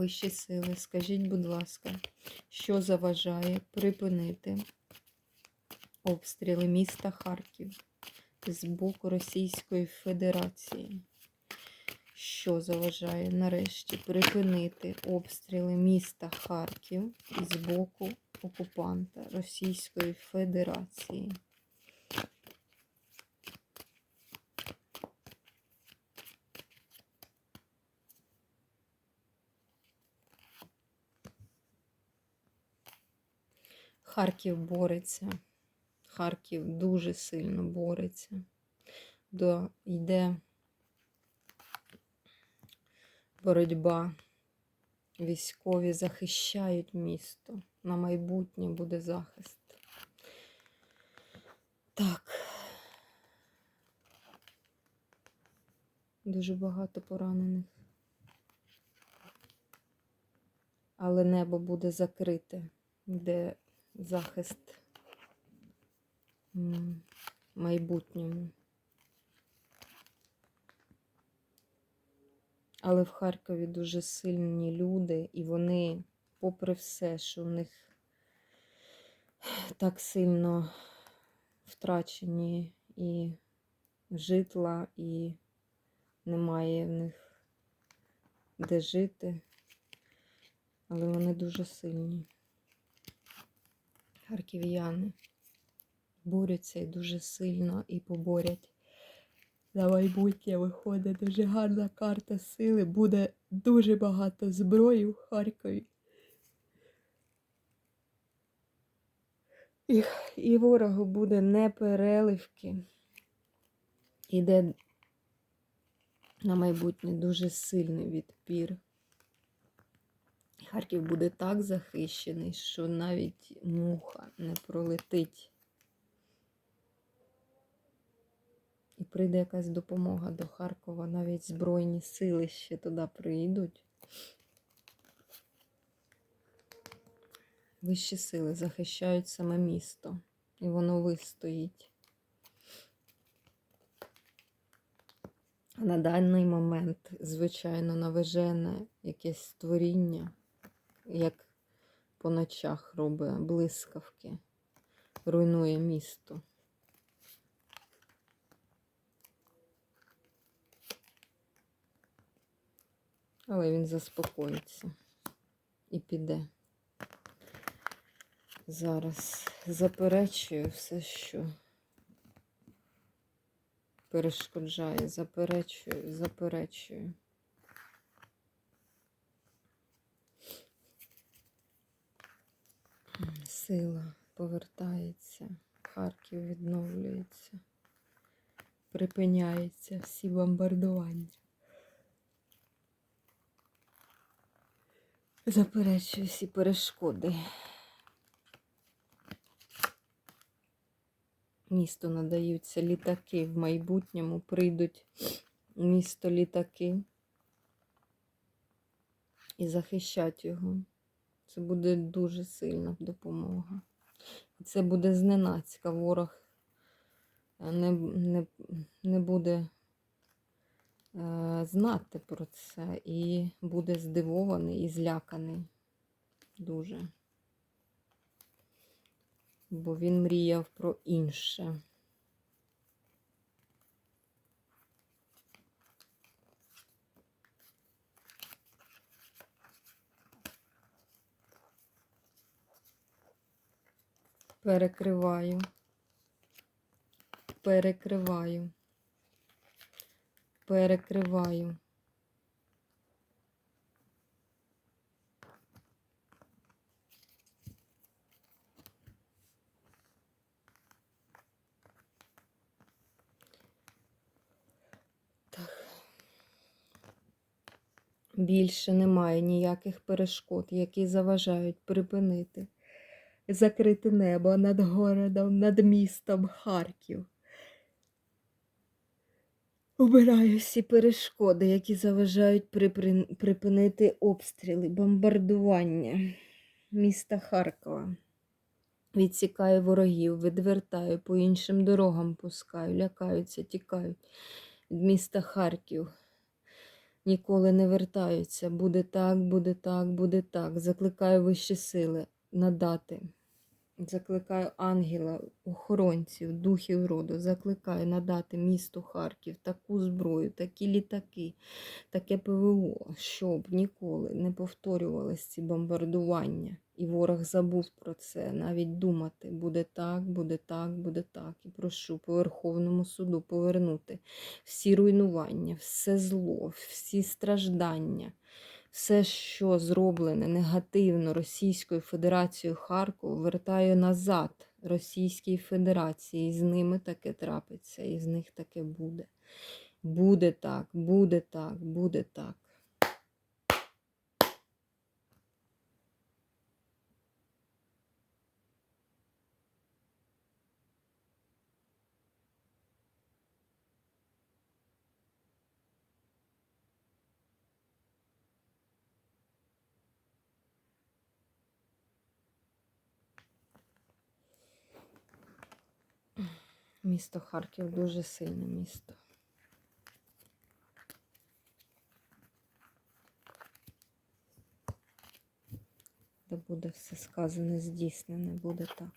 Вищі сили, скажіть, будь ласка, що заважає припинити обстріли міста Харків з боку Російської Федерації? Що заважає нарешті припинити обстріли міста Харків з боку окупанта Російської Федерації? Харків бореться. Харків дуже сильно бореться. До, йде боротьба. Військові захищають місто. На майбутнє буде захист. Так. Дуже багато поранених. Але небо буде закрите, де захист майбутньому. Але в Харкові дуже сильні люди, і вони, попри все, що в них так сильно втрачені і житла, і немає в них де жити, але вони дуже сильні. Харків'яни борються і дуже сильно і поборять. На майбутнє виходить дуже гарна карта сили. Буде дуже багато зброї в Харкові. І, і ворогу буде не переливки. Іде на майбутнє дуже сильний відпір. Харків буде так захищений, що навіть муха не пролетить. І прийде якась допомога до Харкова, навіть Збройні сили ще туди прийдуть. Вищі сили захищають саме місто, і воно вистоїть. На даний момент, звичайно, навежене якесь створіння, як по ночах робить блискавки, руйнує місто. Але він заспокоїться і піде. Зараз заперечую все, що перешкоджає, заперечую, заперечую. Сила повертається, Харків відновлюється, припиняється всі бомбардування. Заперечую всі перешкоди. Місту надаються літаки. В майбутньому прийдуть місто літаки і захищать його. Це буде дуже сильна допомога. Це буде зненацька. Ворог не, не, не буде е, знати про це і буде здивований і зляканий дуже. Бо він мріяв про інше. Перекриваю, перекриваю, перекриваю. Більше немає ніяких перешкод, які заважають припинити закрити небо над городом, над містом Харків. Обираю всі перешкоди, які заважають припинити обстріли, бомбардування міста Харкова. Відсікаю ворогів, відвертаю, по іншим дорогам пускаю, лякаються, тікають від міста Харків. ніколи не вертаються. Буде так, буде так, буде так. Закликаю вищі сили надати. Закликаю ангела, охоронців, духів роду, закликаю надати місту Харків таку зброю, такі літаки, таке ПВО, щоб ніколи не повторювалися ці бомбардування. І ворог забув про це, навіть думати, буде так, буде так, буде так. І прошу по Верховному суду повернути всі руйнування, все зло, всі страждання, все, що зроблене негативно Російською Федерацією Харкову, вертаю назад Російській Федерації. І з ними таке трапиться, і з них таке буде. Буде так, буде так, буде так. Місто Харків дуже сильне місто. Де буде все сказане, здійснене, буде так.